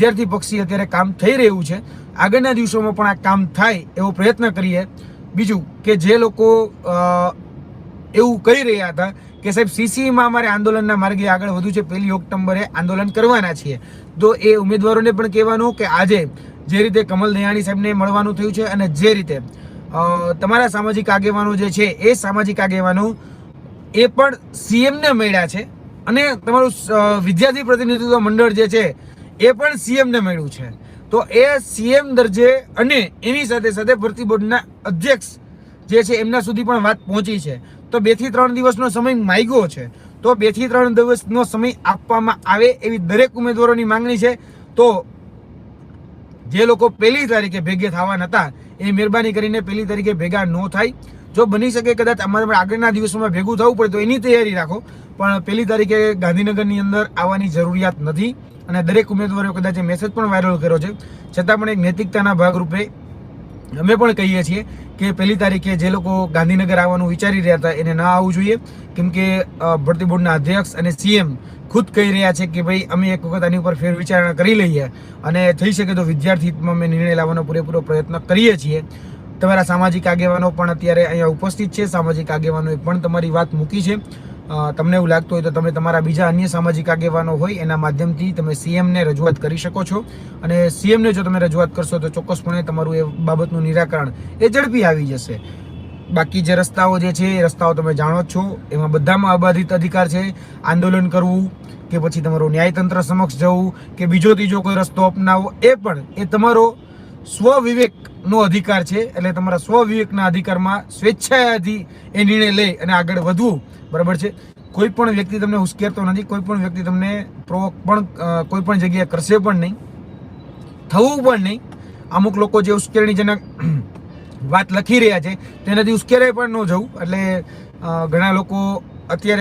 વિદ્યાર્થી પક્ષી અત્યારે કામ થઈ રહ્યું છે. આગળના દિવસોમાં પણ આ કામ થાય એવો પ્રયત્ન કરીએ. બીજું કે જે લોકો એવું કહી રહ્યા હતા કે સાહેબ સીસીમાં અમારે આંદોલનના માર્ગે આગળ વધુ છે. પહેલી ઓક્ટોબરે આંદોલન કરવાના છીએ. તો એ ઉમેદવારોને પણ કહેવાનું કે આજે જે રીતે કમલ દયાણી સાહેબને મળવાનું થયું છે અને જે રીતે તમારા સામાજિક આગેવાનો જે છે, એ સામાજિક આગેવાનો એ પણ સીએમને મળ્યા છે. અને તમારું વિદ્યાર્થી પ્રતિનિધિત્વ મંડળ જે છે એ પણ સીએમને મળ્યું છે. તો એ સીએમ દરજે અને એની સાથે સાથે ભરતી બોર્ડના અધ્યક્ષ જે છે, એમના સુધી પણ વાત પહોંચી છે. તો બેથી ત્રણ દિવસનો સમય માગ્યો છે. તો બેથી ત્રણ દિવસનો સમય આપવામાં આવે એવી દરેક ઉમેદવારોની માંગણી છે. તો જે લોકો પહેલી તારીખે ભેગે થવાના હતા, એ મહેરબાની કરીને પહેલી તારીખે ભેગા ન થાય. જો બની શકે કદાચ અમારે આગળના દિવસોમાં ભેગું થવું પડે તો એની તૈયારી રાખો. પણ પહેલી તારીખે ગાંધીનગરની અંદર આવવાની જરૂરિયાત નથી. અને દરેક ઉમેદવારો કદાચ મેસેજ પણ વાયરલ કર્યો છે. છતાં પણ એક નૈતિકતાના ભાગરૂપે અમે પણ કહીએ છીએ કે પહેલી તારીખે જે લોકો ગાંધીનગર આવવાનું વિચારી રહ્યા હતા એને ના આવવું જોઈએ. કેમ કે ભરતી બોર્ડના અધ્યક્ષ અને સીએમ ખુદ કહી રહ્યા છે કે ભાઈ, અમે એક વખત આની ઉપર ફેર વિચારણા કરી લઈએ અને થઈ શકે તો વિદ્યાર્થી હિતમાં અમે નિર્ણય લાવવાનો પૂરેપૂરો પ્રયત્ન કરીએ છીએ. તમારા સામાજિક આગેવાનો પણ અત્યારે અહીંયા ઉપસ્થિત છે. સામાજિક આગેવાનોએ પણ તમારી વાત મૂકી છે. તમને એવું લાગતું હોય તો તમે તમારા બીજા અન્ય સામાજિક આગેવાનો હોય એના માધ્યમથી તમે સીએમને રજૂઆત કરી શકો છો. અને સીએમને જો તમે રજૂઆત કરશો તો ચોક્કસપણે તમારું એ બાબતનું નિરાકરણ એ ઝડપી આવી જશે. બાકી જે રસ્તાઓ જે છે, એ રસ્તાઓ તમે જાણો જ છો. એમાં બધામાં અબાધિત અધિકાર છે. આંદોલન કરવું કે પછી તમારું ન્યાયતંત્ર સમક્ષ જવું કે બીજો ત્રીજો કોઈ રસ્તો અપનાવવો, એ પણ એ તમારો સ્વ વિવેકનો અધિકાર છે, એટલે તમારા સ્વ વિવેકના અધિકારમાં સ્વેચ્છાથી એ નિર્ણય લઈ અને આગળ વધવું. બરાબર છે? કોઈ પણ વ્યક્તિ તમને ઉશ્કેરતો નથી, કોઈ પણ વ્યક્તિ તમને પ્રોવોક પણ કોઈ પણ જગ્યાએ કરશે પણ નહીં, થવું પણ નહીં. અમુક લોકો જે ઉશ્કેરણીજનક વાત લખી રહ્યા છે, તેનાથી ઉશ્કેરાય પણ ન જવું. એટલે ઘણા લોકો અત્યારે